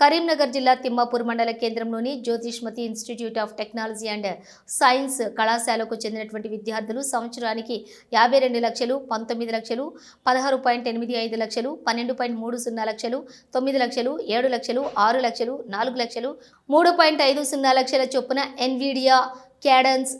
కరీంనగర్ జిల్లా తిమ్మాపూర్ మండల కేంద్రంలోని Jyothishmathi institute of technology and science కళాశాలకు చెందినటువంటి విద్యార్థులు సంవత్సరానికి యాభై రెండు లక్షలు పంతొమ్మిది లక్షలు పదహారు పాయింట్ ఎనిమిది ఐదు లక్షలు పన్నెండు పాయింట్ మూడు సున్నా లక్షలు తొమ్మిది లక్షలు ఏడు లక్షలు ఆరు లక్షలు నాలుగు లక్షలు మూడు పాయింట్ ఐదు సున్నా లక్షల చొప్పున Nvidia Cadence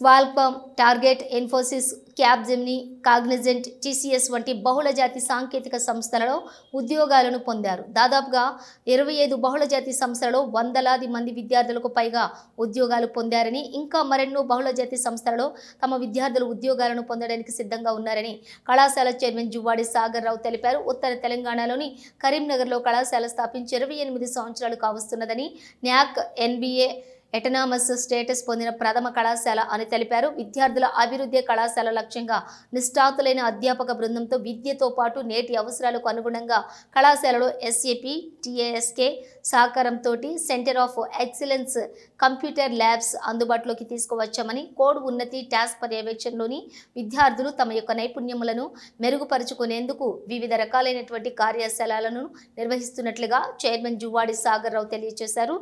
Qualcomm Target Infosys Capgemini Cognizant TCS వంటి బహుళజాతి సాంకేతిక సంస్థలలో ఉద్యోగాలను పొందారు. దాదాపుగా ఇరవై ఐదు బహుళజాతి సంస్థలలో వందలాది మంది విద్యార్థులకు పైగా ఉద్యోగాలు పొందారని ఇంకా మరెన్నో బహుళజాతి సంస్థలలో తమ విద్యార్థులు ఉద్యోగాలను పొందడానికి సిద్ధంగా ఉన్నారని కళాశాల చైర్మన్ జువ్వాడి సాగర్ రావు తెలిపారు. ఉత్తర తెలంగాణలోని కరీంనగర్లో కళాశాల స్థాపించి ఇరవై ఎనిమిది సంవత్సరాలు కావస్తున్నదని న్యాక్ ఎన్బీఏ ఎటనామస్ స్టేటస్ పొందిన ప్రథమ కళాశాల అని తెలిపారు. విద్యార్థుల అభివృద్ధి కళాశాల లక్ష్యంగా నిష్ఠాతులైన అధ్యాపక బృందంతో విద్యతో పాటు నేటి అవసరాలకు అనుగుణంగా కళాశాలలో ఎస్ఏపి టిఏఎస్కే సహకారంతో centre of excellence computer labs అందుబాటులోకి తీసుకువచ్చామని కోడ్ ఉన్నతి టాస్క్ పర్యవేక్షణలోని విద్యార్థులు తమ యొక్క నైపుణ్యములను మెరుగుపరుచుకునేందుకు వివిధ రకాలైనటువంటి కార్యశాలలను నిర్వహిస్తున్నట్లుగా చైర్మన్ జువ్వాడి సాగర్ రావు తెలియజేశారు.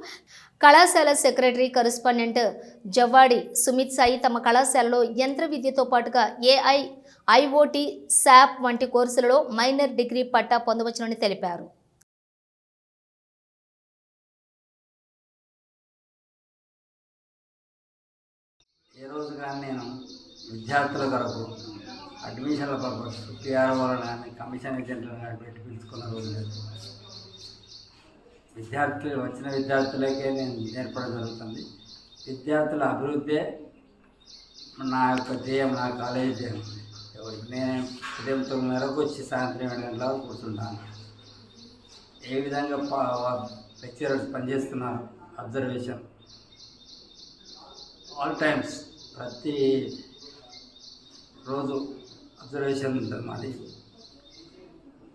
కళాశాల secretary military correspondent Javvadi Sumit Sai తమ కళాశాలలో యంత్ర విద్యతో పాటుగా ఏఐ ఐఓటి శాప్ వంటి కోర్సులలో మైనర్ డిగ్రీ పట్టా పొందవచ్చునని తెలిపారు. ఏ రోజు కానీ నేను విద్యార్థుల కొరకు అడ్మిషన్ల పర్పస్ పిఆర్ఓ కానీ కమిషన్ ఏజెంట్లను కానీ పెట్టి పిలుచుకున్న రోజు లేదు. విద్యార్థులు వచ్చిన విద్యార్థులకే నేను నేర్పడం జరుగుతుంది విద్యార్థుల అభివృద్ధే నా యొక్క ధ్యేయం నా కాలేజీ ధ్యేయం. నేను ఉదయం తొమ్మిదిన్నరకు వచ్చి సాయంత్రం ఏడు గంటల కూర్చుంటాను. ఏ విధంగా లెక్చరర్స్ పనిచేస్తున్నారు అబ్జర్వేషన్? ఆల్ టైమ్స్ ప్రతి రోజు అబ్జర్వేషన్ ఉంటుంది మాది.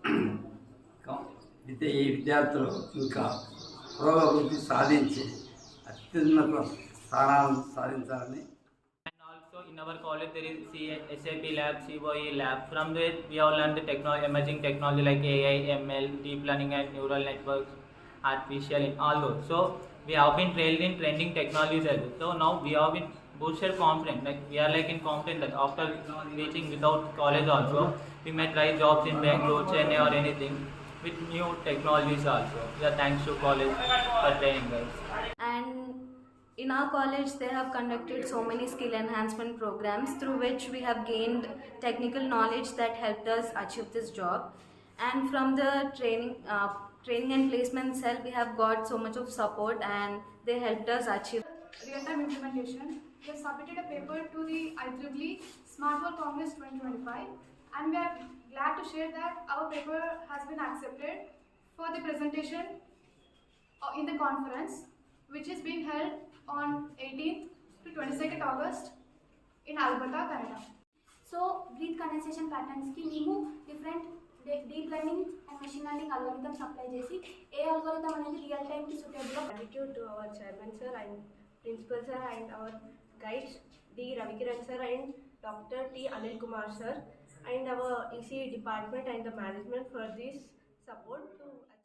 ఇంకా విద్య ఈ విద్యార్థులు ఇంకా పురోగతి సాధించి అత్యున్నత స్థానాలను సాధించాలని And also in our college there is C- SAP lab, COE lab. From there we have learned the technology, emerging technology like AI, ML, deep learning and neural networks, artificial and all those. So we have been trained in trending technologies as well. So now we have been boosted confident. Like we are like in confident that after reaching without college also, we may try jobs in Bangalore, Chennai or anything With new technologies also. Yeah, thanks to college for training us. and in our college they have conducted so many skill enhancement programs through which we have gained technical knowledge that helped us achieve this job and from the training uh, training and placement cell we have got so much of support and they helped us achieve real-time implementation. We have submitted a paper to the IEEE Smart World Congress 2025 and we are glad to share that our paper has been accepted for the presentation uh, in the conference which is being held on 18th to 22nd August in Alberta, Canada. So breath condensation ప్యాటర్న్స్కి మేము different deep learning and machine learning algorithms apply చేసి ఏ algorithm అనేది real టైంకి సూటబుల్గా gratitude to our chairman sir and principal sir and our guides D Ravikiran sir and Dr. T Anil Kumar sir and our EC department and the management for this support to